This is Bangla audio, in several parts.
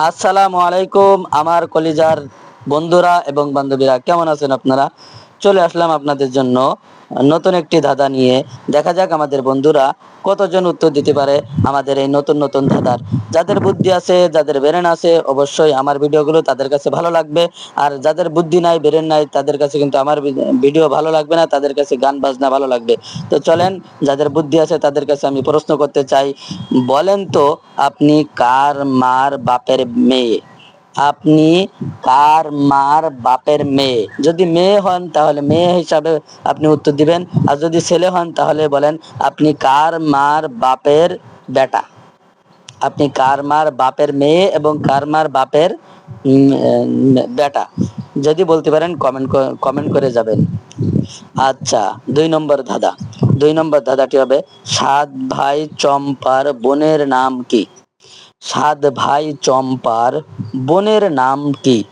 আসসালামু আলাইকুম আমার কলিজার বন্ধুরা এবং বান্ধবীরা কেমন আছেন আপনারা? চলে আসলাম আপনাদের জন্য নতুন একটি ধাঁধা নিয়ে। দেখা যাক আমাদের বন্ধুরা কতজন উত্তর দিতে পারে আমাদের এই নতুন নতুন ধাঁধার। যাদের বুদ্ধি আছে, যাদের ব্রেন আছে, অবশ্যই আমার ভিডিওগুলো তাদের কাছে ভালো লাগবে। আর যাদের বুদ্ধি নাই, ব্রেন নাই, তাদের কাছে কিন্তু আমার ভিডিও ভালো লাগবে না, তাদের কাছে গান, বাজনা ভালো লাগবে। তো চলেন, যাদের বুদ্ধি আছে তাদের কাছে আমি প্রশ্ন করতে চাই। বলেন তো, আপনি কার মার বাপের মেয়ে? আপনি কার মার বাপের মেয়ে। যদি মেয়ে হন, তাহলে মেয়ে হিসাবে আপনি উত্তর দিবেন। আর যদি ছেলে হন, তাহলে বলেন, আপনি কার মার বাপের বেটা? আপনি কার মার বাপের মেয়ে এবং কার মার বাপের বেটা? যদি বলতে পারেন কমেন্ট কমেন্ট করে যাবেন। আচ্ছা দুই নম্বর ধাঁধা। দুই নম্বর ধাঁধাটি হবে, সাত ভাই চম্পার বোনের নাম কি? সাত ভাই চম্পার বোনের নাম কি?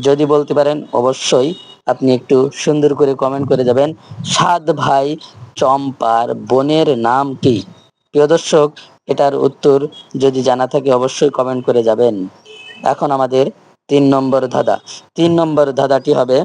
যদি বলতে পারেন, অবশ্যই আপনি একটু সুন্দর করে কমেন্ট করে যাবেন। সাত ভাই চম্পার বোনের নাম কি? প্রিয় দর্শক, এটার উত্তর যদি জানা থাকে, অবশ্যই কমেন্ট করে যাবেন। এখন আমাদের তিন নম্বর ধাঁধা। তিন নম্বর ধাঁধাটি হবে,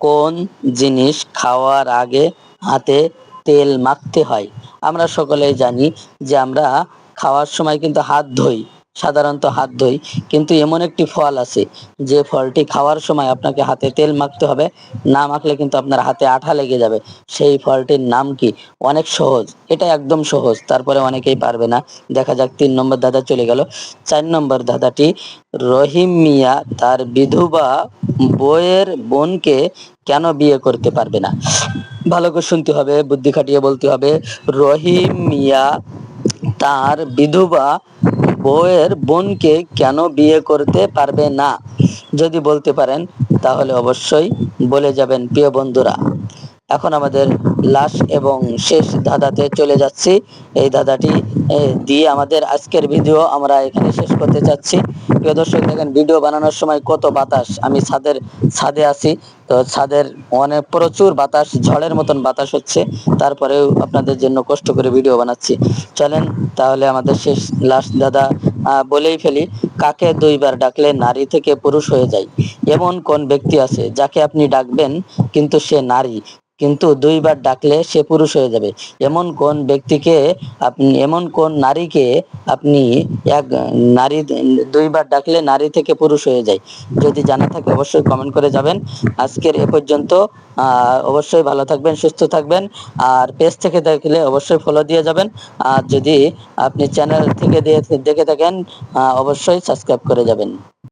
কোন জিনিস খাওয়ার আগে হাতে তেল মাখতে হয়? আমরা সকলেই জানি যে আমরা খাওয়ার সময় কিন্তু হাত ধুই, সাধারণত হাত ধুই। কিন্তু এমন একটি ফল আছে, যে ফলটি খাওয়ার সময় আপনাকে হাতে তেল মাখতে হবে, না মাখলে কিন্তু আপনার হাতে আঠা লেগে যাবে। সেই ফলটির নাম কি? অনেক সহজ, এটা একদম সহজ, তারপরে অনেকেই পারবে না। দেখা যাক, তিন নম্বর দাদা চলে গেল। চার নম্বর দাদাটি রহিম মিয়া তার বিধবা বইয়ের বোনকে কেন বিয়ে করতে পারবে না? ভালো করে শুনতে হবে, বুদ্ধি খাটিয়ে বলতে হবে। রহিম মিয়া তার বিধবা বউয়ের বোনকে কেন বিয়ে করতে পারবে না? যদি বলতে পারেন, তাহলে অবশ্যই বলে যাবেন, প্রিয় বন্ধুরা। এখন আমাদের লাস্ট এবং শেষ ধাঁধাতে চলে যাচ্ছি। এই ধাঁধাটি দিয়ে আমাদের আজকের ভিডিও আমরা এখানে শেষ করতে চাচ্ছি। প্রিয় দর্শক, দেখেন, ভিডিও বানানোর সময় কত বাতাস। আমি ছাদের ছাদে আছি, তো ছাদের অনেক প্রচুর বাতাস, ঝড়ের মতন বাতাস হচ্ছে। তারপরেও আপনাদের জন্য কষ্ট করে ভিডিও বানাচ্ছি। চলেন, তাহলে আমাদের শেষ লাস্ট দাদা বলেই ফেলি, কাকে দুইবার ডাকলে নারী থেকে পুরুষ হয়ে যায়? এমন কোন ব্যক্তি আছে যাকে আপনি ডাকবেন, কিন্তু সে নারী? কিন্তু দুইবার ডাকলে সে পুরুষ হয়ে যাবে। এমন কোন ব্যক্তিকে আপনি, এমন কোন নারীকে আপনি এক নারী দুইবার ডাকলে নারী থেকে পুরুষ হয়ে যায়? যদি জানা থাকে অবশ্যই কমেন্ট করে যাবেন। আজকের এ পর্যন্ত অবশ্যই ভালো থাকবেন, সুস্থ থাকবেন। আর পেজ থেকে দেখলে অবশ্যই ফলো দিয়ে যাবেন। আর যদি আপনি চ্যানেল থেকে দিয়ে, দেখে থাকেন অবশ্যই সাবস্ক্রাইব করে যাবেন।